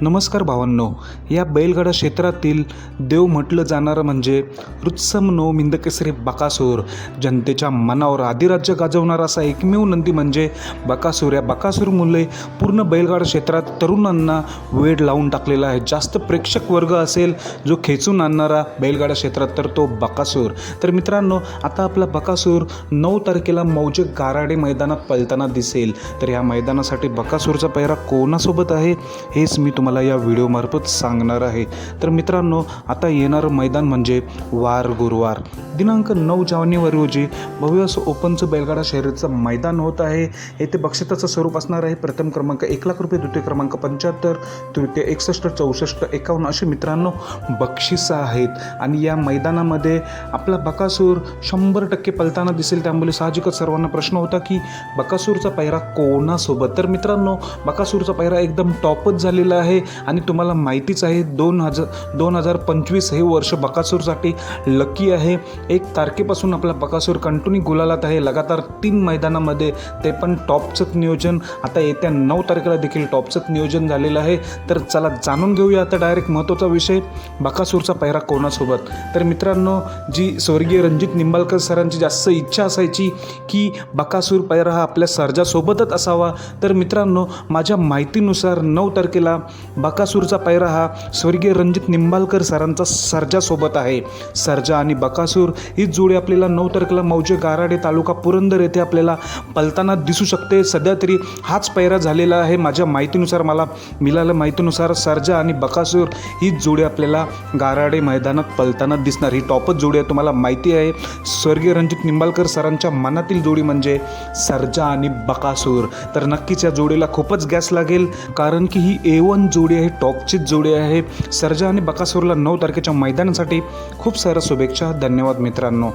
नमस्कार भावांनो या बैलगाडा क्षेत्रातील देव म्हटलं जाणारं म्हणजे रुत्सम नो मिंदकेसरी बकासूर. जनतेच्या मनावर आदिराज्य गाजवणारा असा एकमेव नंदी म्हणजे बकासूर. या बकासूरमुळे पूर्ण बैलगाडा क्षेत्रात तरुणांना वेड लावून टाकलेला आहे. जास्त प्रेक्षक वर्ग असेल जो खेचून आणणारा बैलगाडा क्षेत्रात तर तो बकासूर. तर मित्रांनो आता आपला बकासूर नऊ तारखेला मौजे गाराडे मैदानात पळताना दिसेल. तर या मैदानासाठी बकासूरचा पैरा कोणासोबत आहे हेच मी तुम्हाला या व्हिडिओमार्फत सांगणार आहे. तर मित्रांनो आता येणारं मैदान म्हणजे वार गुरुवार. दिनांक नऊ जानेवारी रोजी भव्य असं ओपनचं बैलगाडा शर्यतीचं मैदान होत आहे. येथे बक्षिसाचं स्वरूप असणार आहे. प्रथम क्रमांक एक लाख रुपये द्वितीय क्रमांक पंच्याहत्तर तृतीय एकसष्ट चौसष्ट एकावन्न असे मित्रांनो बक्षिसं आहेत. आणि या मैदानामध्ये आपला बकासूर शंभर टक्के पलताना दिसेल. त्यामुळे साहजिकच सर्वांना प्रश्न होता की बकासूरचा पैरा कोणासोबत? तर मित्रांनो बकासूरचा पैरा एकदम टॉपच झालेला आहे. आणि तुम्हाला माहितीच आहे दोन हजार दोन हजार पंचवीस हे वर्ष बकासूरसाठी लकी आहे. एक तारखेपासून आपला बकासूर कंटिन्यू गुलालात आहे. लगातार तीन मैदानामध्ये ते पण टॉपचं नियोजन. आता येत्या नऊ तारखेला देखील टॉपचं नियोजन झालेलं आहे. तर चला जाणून घेऊया आता डायरेक्ट महत्त्वाचा विषय बकासूरचा पहिरा कोणासोबत? तर मित्रांनो जी स्वर्गीय रणजित निंबाळकर सरांची जास्त इच्छा असायची की बकासूर पहिरा हा आपल्या सर्जासोबतच असावा. तर मित्रांनो माझ्या माहितीनुसार नऊ तारखेला बकासूरचा पैरा हा स्वर्गीय रणजित निंबाळकर सरांचा सर्जासोबत आहे. सर्जा आणि बकासूर ही जोडी आपल्याला नऊ तारखेला मौजे गाराडे तालुका पुरंदर येथे आपल्याला पलताना दिसू शकते. सध्या तरी हाच पैरा झालेला आहे. माझ्या माहितीनुसार मला मिळालं माहितीनुसार सर्जा आणि बकासूर हीच जोडी आपल्याला गाराडे मैदानात पलताना दिसणार. ही टॉपच जोडी आहे तुम्हाला माहिती आहे. स्वर्गीय रणजित निंबाळकर सरांच्या मनातील जोडी म्हणजे सर्जा आणि बकासूर. तर नक्कीच या जोडीला खूपच गॅस लागेल कारण की ही ए वन जोडी आहे टॉपचीच जोडी आहे. सर्जा आणि बकासूरला नऊ तारखेच्या मैदानासाठी खूप साऱ्या शुभेच्छा. धन्यवाद मित्रांनो